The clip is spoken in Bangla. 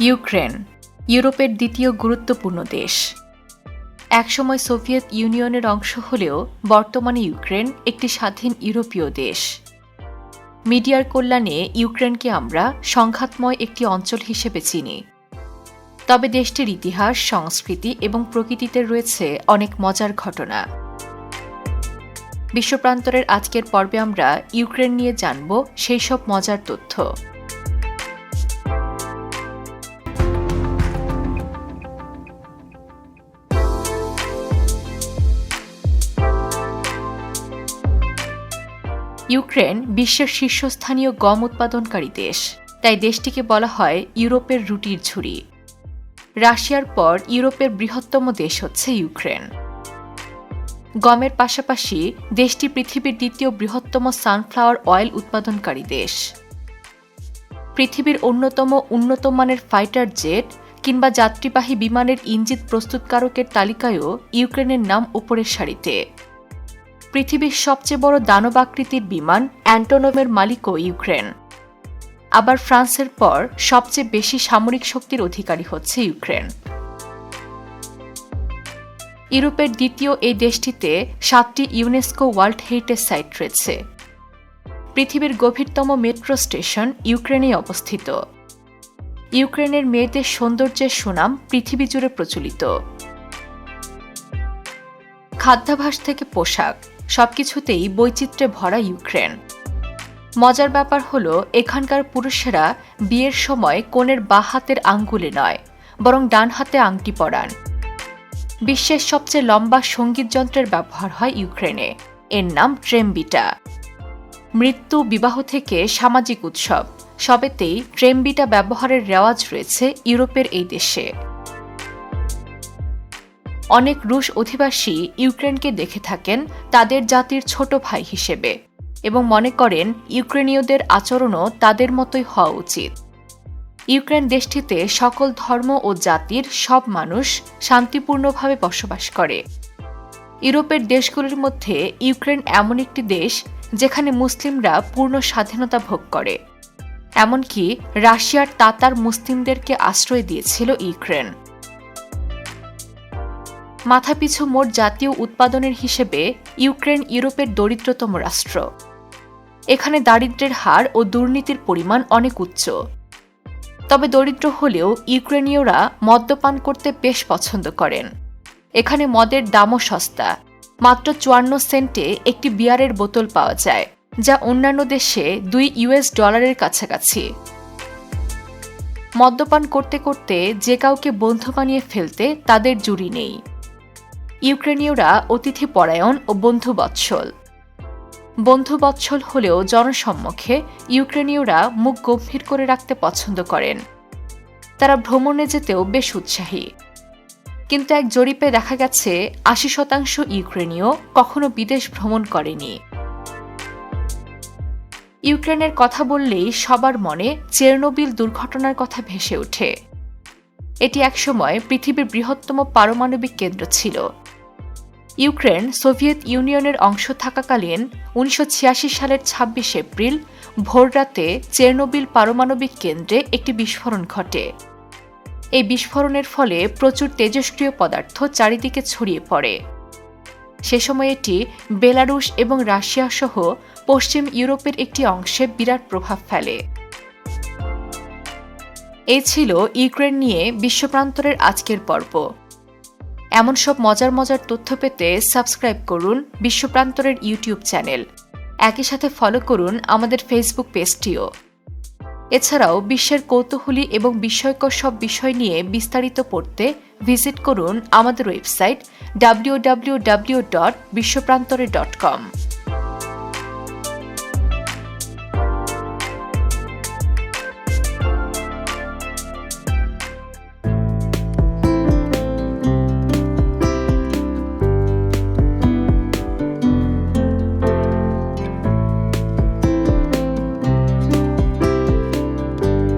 ইউক্রেন, ইউরোপের দ্বিতীয় গুরুত্বপূর্ণ দেশ। একসময় সোভিয়েত ইউনিয়নের অংশ হলেও বর্তমানে ইউক্রেন একটি স্বাধীন ইউরোপীয় দেশ। মিডিয়ার কল্যাণে ইউক্রেনকে আমরা সংঘাতময় একটি অঞ্চল হিসেবে চিনি। তবে দেশটির ইতিহাস, সংস্কৃতি এবং প্রকৃতিতে রয়েছে অনেক মজার ঘটনা। বিশ্বপ্রান্তরের আজকের পর্বে আমরা ইউক্রেন নিয়ে জানব সেই সব মজার তথ্য। ইউক্রেন বিশ্বের শীর্ষস্থানীয় গম উৎপাদনকারী দেশ। তাই দেশটিকে বলা হয় ইউরোপের রুটির ঝুড়ি। রাশিয়ার পর ইউরোপের বৃহত্তম দেশ হচ্ছে ইউক্রেন। গমের পাশাপাশি দেশটি পৃথিবীর দ্বিতীয় বৃহত্তম সানফ্লাওয়ার অয়েল উৎপাদনকারী দেশ। পৃথিবীর অন্যতম উন্নত মানের ফাইটার জেট কিংবা যাত্রীবাহী বিমানের ইঞ্জিন প্রস্তুতকারকের তালিকায়ও ইউক্রেনের নাম উপরের সারিতে। পৃথিবীর সবচেয়ে বড় দানবাকৃতির বিমান অ্যান্টোনোমের মালিকও ইউক্রেন। আবার ফ্রান্সের পর সবচেয়ে বেশি সামরিক শক্তির অধিকারী হচ্ছে ইউক্রেন। ইউরোপের দ্বিতীয় এই দেশটিতে সাতটি ইউনেস্কো ওয়ার্ল্ড হেরিটেজ সাইট রয়েছে। পৃথিবীর গভীরতম মেট্রো স্টেশন ইউক্রেনে অবস্থিত। ইউক্রেনের মেয়েদের সৌন্দর্যের সুনাম পৃথিবী জুড়ে প্রচলিত। খাদ্যাভাস থেকে পোশাক। সবকিছুতেই বৈচিত্র্যে ভরা ইউক্রেন। মজার ব্যাপার হলো, এখানকার পুরুষেরা বিয়ের সময় কনের বা হাতের আঙ্গুলে নয়, বরং ডান হাতে আংটি পরান। বিশ্বের সবচেয়ে লম্বা সংগীত যন্ত্রের ব্যবহার হয় ইউক্রেনে। এর নাম ট্রেমবিটা। মৃত্যু, বিবাহ থেকে সামাজিক উৎসব, সবেতেই ট্রেমবিটা ব্যবহারের রেওয়াজ রয়েছে ইউরোপের এই দেশে। অনেক রুশ অধিবাসী ইউক্রেনকে দেখে থাকেন তাদের জাতির ছোট ভাই হিসেবে এবং মনে করেন ইউক্রেনীয়দের আচরণও তাদের মতোই হওয়া উচিত। ইউক্রেন দেশটিতে সকল ধর্ম ও জাতির সব মানুষ শান্তিপূর্ণভাবে বসবাস করে। ইউরোপের দেশগুলির মধ্যে ইউক্রেন এমন একটি দেশ যেখানে মুসলিমরা পূর্ণ স্বাধীনতা ভোগ করে। এমনকি রাশিয়ার তাতার মুসলিমদেরকে আশ্রয় দিয়েছিল ইউক্রেন। মাথাপিছু মোট জাতীয় উৎপাদনের হিসেবে ইউক্রেন ইউরোপের দরিদ্রতম রাষ্ট্র। এখানে দারিদ্র্যের হার ও দুর্নীতির পরিমাণ অনেক উচ্চ। তবে দরিদ্র হলেও ইউক্রেনীয়রা মদ্যপান করতে বেশ পছন্দ করেন। এখানে মদের দামও সস্তা। মাত্র চুয়ান্ন সেন্টে একটি বিয়ারের বোতল পাওয়া যায়, যা অন্যান্য দেশে দুই ইউএস ডলারের কাছাকাছি। মদ্যপান করতে করতে যে কাউকে বন্ধু বানিয়ে ফেলতে তাদের জুড়ি নেই। ইউক্রেনীয়রা অতিথি পরায়ণ ও বন্ধু বৎসল বন্ধু বৎসল হলেও জনসম্মুখে ইউক্রেনীয়রা মুখ গম্ভীর করে রাখতে পছন্দ করেন। তারা ভ্রমণে যেতেও বেশ উৎসাহী। কিন্তু এক জরিপে দেখা গেছে, আশি শতাংশ ইউক্রেনীয় কখনো বিদেশ ভ্রমণ করেনি। ইউক্রেনের কথা বললেই সবার মনে চেরনোবিল দুর্ঘটনার কথা ভেসে ওঠে। এটি একসময় পৃথিবীর বৃহত্তম পারমাণবিক কেন্দ্র ছিল। ইউক্রেন সোভিয়েত ইউনিয়নের অংশ থাকাকালীন উনিশশো ছিয়াশি সালের ২৬ এপ্রিল ভোররাতে চেরনোবিল পারমাণবিক কেন্দ্রে একটি বিস্ফোরণ ঘটে। এই বিস্ফোরণের ফলে প্রচুর তেজস্ক্রিয় পদার্থ চারিদিকে ছড়িয়ে পড়ে। সে সময় এটি বেলারুশ এবং রাশিয়া সহ পশ্চিম ইউরোপের একটি অংশে বিরাট প্রভাব ফেলে। এ ছিল ইউক্রেন নিয়ে বিশ্বপ্রান্তরের আজকের পর্ব। এমন সব মজার মজার তথ্য পেতে সাবস্ক্রাইব করুন বিশ্বপ্রান্তরের ইউটিউব চ্যানেল। একই সাথে ফলো করুন আমাদের ফেসবুক পেজটিও এছাড়াও বিশ্বের কৌতূহলী এবং বিস্ময়কর সব বিষয় নিয়ে বিস্তারিত পড়তে ভিজিট করুন আমাদের website W dot Bishwoprantore dot com